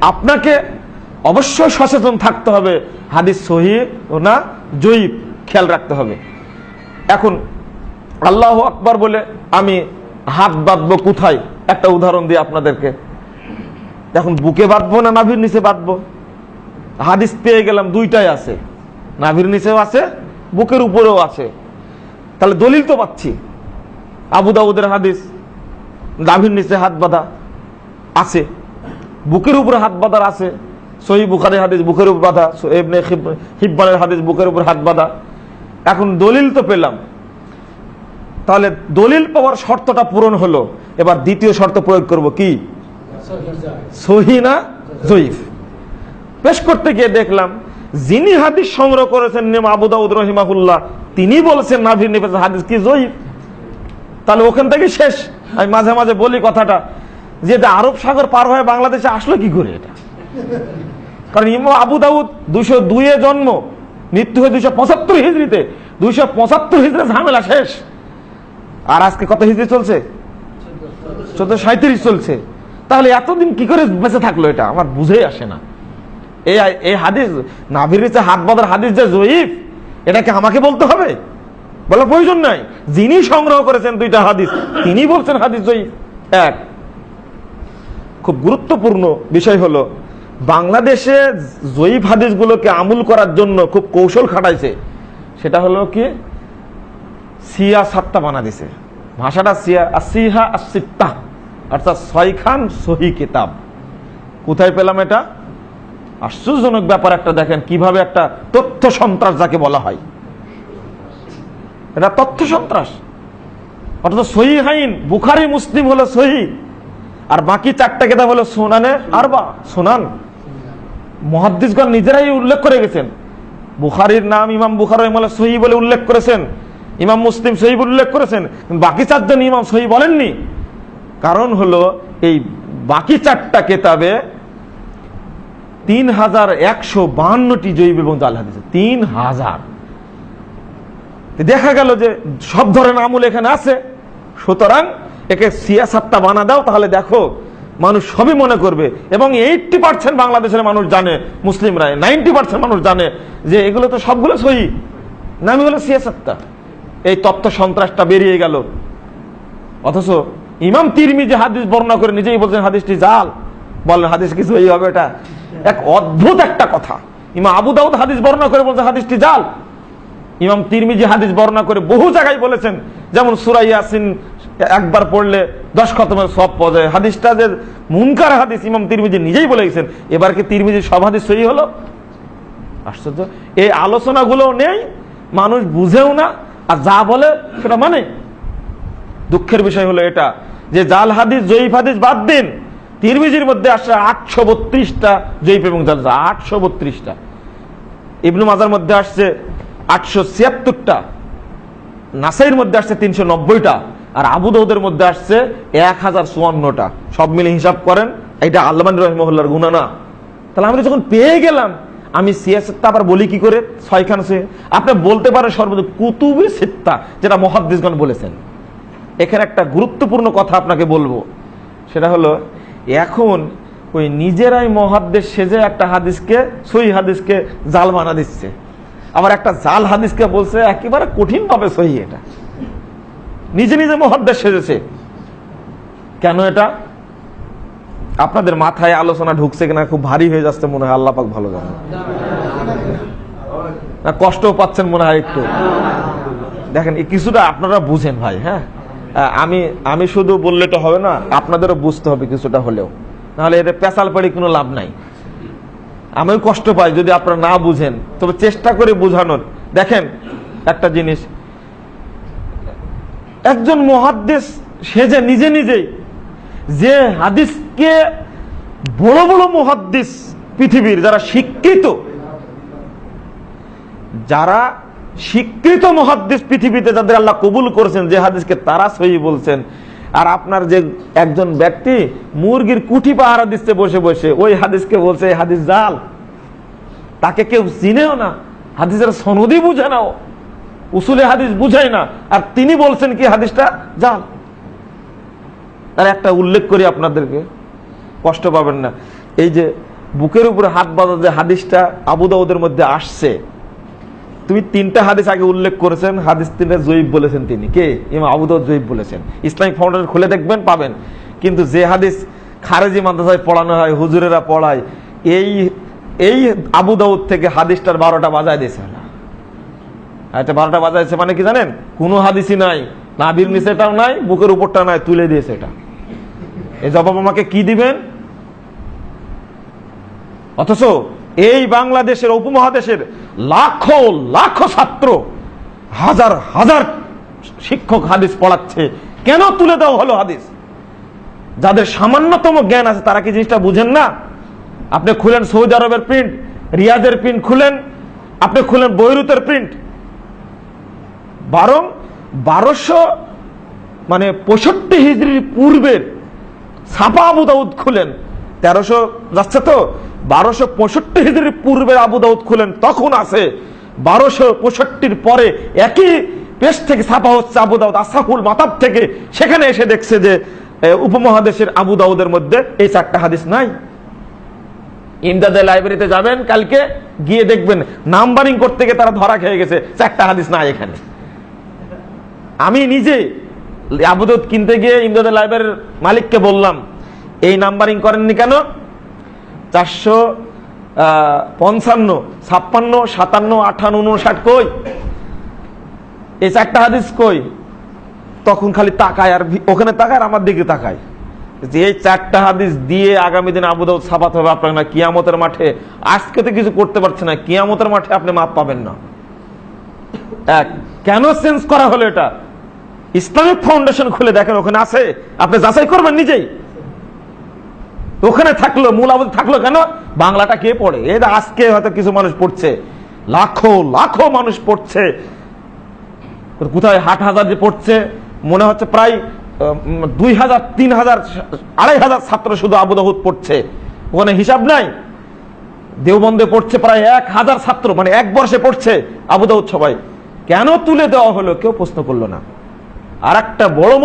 আপনাকে অবশ্যই সচেতন থাকতে হবে। হাদিস সহি না জয়ীব, খেয়াল রাখতে হবে। এখন আল্লাহ আকবার বলে আমি হাত বাঁধবো কোথায়? একটা উদাহরণ দিই আপনাদেরকে। এখন বুকে বাঁধবো না নাভির নিচে বাঁধবো? হাদিস পেয়ে গেলাম দুইটাই আছে। নাভির নিচেও আছে, বুকের উপরেও আছে। তাহলে দলিল তো পাচ্ছি। আবু হাদিস, নাভির নিচে হাত বাঁধা আছে। বুকের উপরে হাত বাঁধার আছে। সহি বুখারের হাদিস বুকের উপর বাঁধা। হিব্বানের হাদিস বুকের উপর হাত বাঁধা। এখন দলিল তো পেলাম। তাহলে দলিল পাওয়ার শর্তটা পূরণ হলো। এবার দ্বিতীয় শর্ত প্রয়োগ করব কি? সহি না জয়ীফ? পেশ করতে গিয়ে দেখলাম, যিনি হাদিস সংগ্রহ করেছেন নেম আবু দাউদ রহিমাহুল্লাহ, তিনি বলছেন নাভির নিপেছে হাদিস কি জয়ীফ? তাহলে ওখান থেকে শেষ। আমি মাঝে মাঝে বলি কথাটা। যে আরব সাগর পার হয়ে বাংলাদেশে আসলো কি করে এটা? কারণ ইমাম আবু দাউদ দুইশো দুইয়ে জন্ম, মৃত্যু হয়ে দুইশো পঁচাত্তর হিজড়িতে। দুইশো পঁচাত্তর হিজড়ে ঝামেলা শেষ। আর আজকে কত হিজড়ি চলছে? চোদ্দ সাঁত্রিশ চলছে। তাহলে এতদিন কি করে বেঁচে থাকল এটা? আমার বুঝেই আসে না। এই এই হাদিস, নাভির হাত বাঁধার হাদিস যে জয়ীফ এটাকে আমাকে বলতে হবে? বলার প্রয়োজন নাই। যিনি সংগ্রহ করেছেন দুইটা হাদিস, তিনি বলছেন হাদিস জয়ীফ। এক খুব গুরুত্বপূর্ণ বিষয় হলো, বাংলাদেশে জয়ীফ হাদিসগুলোকে আমূল করার জন্য খুব কৌশল খাটাইছে। সেটা হলো কি? সিয়া সাত্তা বানা দিছে। ভাষাটা সিয়া আসিহা আসিত্তা অর্থাৎ ছয়খান সহি কিতাব। কোথায় পেলাম এটা? আশ্চর্যজনক ব্যাপার একটা, দেখেন কীভাবে একটা তথ্য সন্ত্রাস যাকে বলা হয়। এটা তথ্য সন্ত্রাস। অর্থাৎ সহি হাইন, বুখারি, মুসলিম হলো সহি। আর বাকি চারটা কিতাব হলো সোনানে আর বা সোনান। মহাদ্দিসগণ নিজেরাই উল্লেখ করে গেছেন। বুখারির নাম ইমাম বুখার সহি বলে উল্লেখ করেছেন। ইমাম মুসলিম সহি উল্লেখ করেছেন। বাকি চারজন ইমাম সহি বলেননি। কারণ হলো এই বাকি চারটা কেতাবে তিন হাজার একশো বাহান্নটি জৈব এবং জাল হাদিস তিন হাজার দেখা গেল যে সব ধরনের আমল এখানে আছে। সুতরাং একে সিয়াসাত্তা বানা দাও, তাহলে দেখো মানুষ সবই মনে করবে। এবং এইটটি পার্সেন্ট বাংলাদেশের মানুষ জানে মুসলিমরা নাইনটি পার্সেন্ট মানুষ জানে যে এগুলো তো সবগুলো সহি। নামি হলো সিয়াসাত্তা এই তত্ত্ব সন্ত্রাসটা বেরিয়ে গেল। অথচ ইমাম তিরমি যে হাদিস বর্ণনা করে, নিজেই বলছেন হাদিসটি জাল। বলেন হাদিস কিছু এই হবে এটা? এক অদ্ভুত একটা কথা। ইমাম আবু দাউদ হাদিস বর্ণনা করে বলছে হাদিসটি জাল। ইমাম তিরমিজি হাদিস বর্ণনা করে বহু জায়গায় বলেছেন, যেমন সুরাই ইয়াসিন একবার পড়লে দশ খতমের সব পাওয়া যায়। হাদিসটা যে মুনকার হাদিস, ইমাম তিরমিজি নিজেই বলে গেছেন। এবার কি তিরমিজি সব হাদিস সহি হলো? আশ্চর্য। এই আলোচনাগুলো নেই, মানুষ বুঝেও না, আর যা বলে সেটা মানে। দুঃখের বিষয় হলো এটা, যে জাল হাদিস, জয়ীফ হাদিস বাদ দিন। তিরমিজির মধ্যে আসছে আটশো বত্রিশটা জয়ীফ এবং জাল আটশো বত্রিশটা। ইবনু মাজার মধ্যে আসছে আটশো ছিয়াত্তরটা। নাসাইয়ের মধ্যে আসছে তিনশো নব্বইটা। আর আবু দৌদের মধ্যে আসছে এক হাজার চুয়ান্নটা। সব মিলে হিসাব করেন এটা আল্লামান রহমহল্লার গুণা না। তাহলে আমি যখন পেয়ে গেলাম, আমি সিয়াসত্তা আবার বলি কি করে? ছয়খান সে আপনি বলতে পারেন সর্বদা কুতুবে সিত্তা, যেটা মহাদ্দিসগণ বলেছেন। এখানে একটা গুরুত্বপূর্ণ কথা আপনাকে বলব। সেটা হলো, এখন ওই নিজেরাই মহাদ্দেশ সেজে একটা হাদিসকে সই হাদিসকে জাল বানা দিচ্ছে। আবার একটা জাল হাদিসকে বলছে, একেবারে কঠিন ভাবে সহি এটা। নিজে নিজে মহাদ্দেশ সেজেছে। কেন এটা? আপনাদের মাথায় আলোচনা ঢুকছে কিনা খুব ভারী হয়ে যাচ্ছে মনে হয় আল্লাহ পাক ভালো জানে। না, কষ্টও পাচ্ছেন মনে হয় একটু। দেখেন কিছুটা আপনারা বুঝেন ভাই হ্যাঁ? আমি আমি শুধু বললে তো হবে না, আপনাদেরও বুঝতে হবে কিছুটা হলেও। নাহলে এটা পেশাল পড়ে কোনো লাভ নাই। আমিও কষ্ট পাই যদি আপনারা না বুঝেন। তবে চেষ্টা করে বুঝানোর। দেখেন, একটা জিনিস একজন মহাদ্দেশ সে যে নিজে নিজেই, যে হাদিসকে বড় বড় মহাদ্দিস পৃথিবীর যারা শিক্ষিত যারা স্বীকৃত মহাদ্দিস পৃথিবীতে যাদের আল্লাহ কবুল করেছেন, যে হাদিসকে তারা সহি বলছেন, আর আপনার যে একজন ব্যক্তি মুরগির কুঠি পাহারা দিচ্ছে বসে বসে, ওই হাদিসকে বলছে হাদিস জাল, তাকে কেউ চিনেও না, হাদিসের সনদি বুঝে নাও। উসুলে হাদিস বুঝায় না। আর তিনি বলছেন কি হাদিসটা? জাল তার একটা উল্লেখ করি আপনাদেরকে। কষ্ট পাবেন না। এই যে বুকের উপরে হাত বাঁধা যে হাদিসটা আবু দাউদের মধ্যে আসছে। তুমি তিনটা হাদিস আগে উল্লেখ করেছেন। হাদিস তিনটা জয়ীব বলেছেন তিনি। কে? ইমাম আবু দাউদ জয়ীব বলেছেন। ইসলামিক ফাউন্ডেশন খুলে দেখবেন, পাবেন। কিন্তু যে হাদিস খারেজি মাদ্রাসায় পড়ানো হয়, হুজুরেরা পড়ায়, এই এই আবু দাউদ থেকে হাদিসটার বারোটা বাজায় দিয়েছে এটা বারোটা বাজাইছে মানে কি জানেন? কোনো হাদিসই নাই, নাভির নিচেটাও নাই, বুকের উপরটা নাই, তুলে দিয়েছে এটা। এই জবাব আমাকে কি দিবেন? অথচ এই বাংলাদেশের উপমহাদেশের লাখো লাখো ছাত্র, হাজার হাজার শিক্ষক হাদিস পড়াচ্ছে। কেন তুলে দেওয়া হলো হাদিস? যাদের সামান্যতম জ্ঞান আছে, তারা কি জিনিসটা বুঝেন না? আপনি খুলেন সৌদি আরবের প্রিন্ট রিয়াদের প্রিন্ট খুলেন, আপনি খুলেন বৈরুতের প্রিন্ট বরং, বারোশো মানে পঁয়ষট্টি হিজড়ির পূর্বের ছাপা আবু দাউদ খুলেন। তেরোশো যাচ্ছে তো? বারোশো পঁয়ষট্টি হিজড়ির পূর্বের আবু দাউদ খুলেন, তখন আছে। বারোশো পঁয়ষট্টির পরে একই পেশ থেকে ছাপা হচ্ছে আবু দাউদ আসাফুল মাতাব থেকে। সেখানে এসে দেখছে যে উপমহাদেশের আবু দাউদের মধ্যে এই চারটা হাদিস নাই। ইমদাদের লাইব্রেরিতে যাবেন কালকে, গিয়ে দেখবেন, নাম্বারিং করতে গিয়ে তারা ধরা খেয়ে গেছে, চারটা হাদিস নাই এখানে। আমি নিজে আবুদত কিনতে গিয়ে ইমদাদের লাইব্রেরির মালিককে বললাম, এই নাম্বারিং করেননি কেন? চারশো পঞ্চান্ন, ছাপ্পান্ন, সাতান্ন, আঠান্ন উনষাট কই? এই চারটা হাদিস কই? তখন খালি তাকায় আর ওখানে তাকায় আর আমার দিকে তাকায়। যে এই চারটা হাদিস দিয়ে আগামী দিন আবু দাউদ ছাপাতে হবে আপনাকে না, কিয়ামতের মাঠে, আজকে তো কিছু করতে পারছে না, কিয়ামতের মাঠে আপনি মাপ পাবেন না। এক, কেন চেঞ্জ করা হলো এটা? ইসলামিক ফাউন্ডেশন খুলে দেখেন, ওখানে আছে। আপনি যাচাই করবেন নিজেই। ওখানে থাকল, মূল আবদ থাকল কেন? বাংলাটা কে পড়ে? এটা আজকে হয়তো কিছু মানুষ পড়ছে। লাখো লাখো মানুষ পড়ছে। কোথায় হাট হাজার যে পড়ছে? মনে হচ্ছে প্রায় দুই হাজার, তিন হাজার, আড়াই হাজার ছাত্র শুধু আবু দাহুদ পড়ছে। ওখানে হিসাব নাই। দেওবন্দে পড়ছে প্রায় এক হাজার ছাত্র মানে এক বর্ষে পড়ছে আবু দাউদ সবাই। কেন তুলে দেওয়া হলো? কেউ প্রশ্ন করল না। আর একটা বড়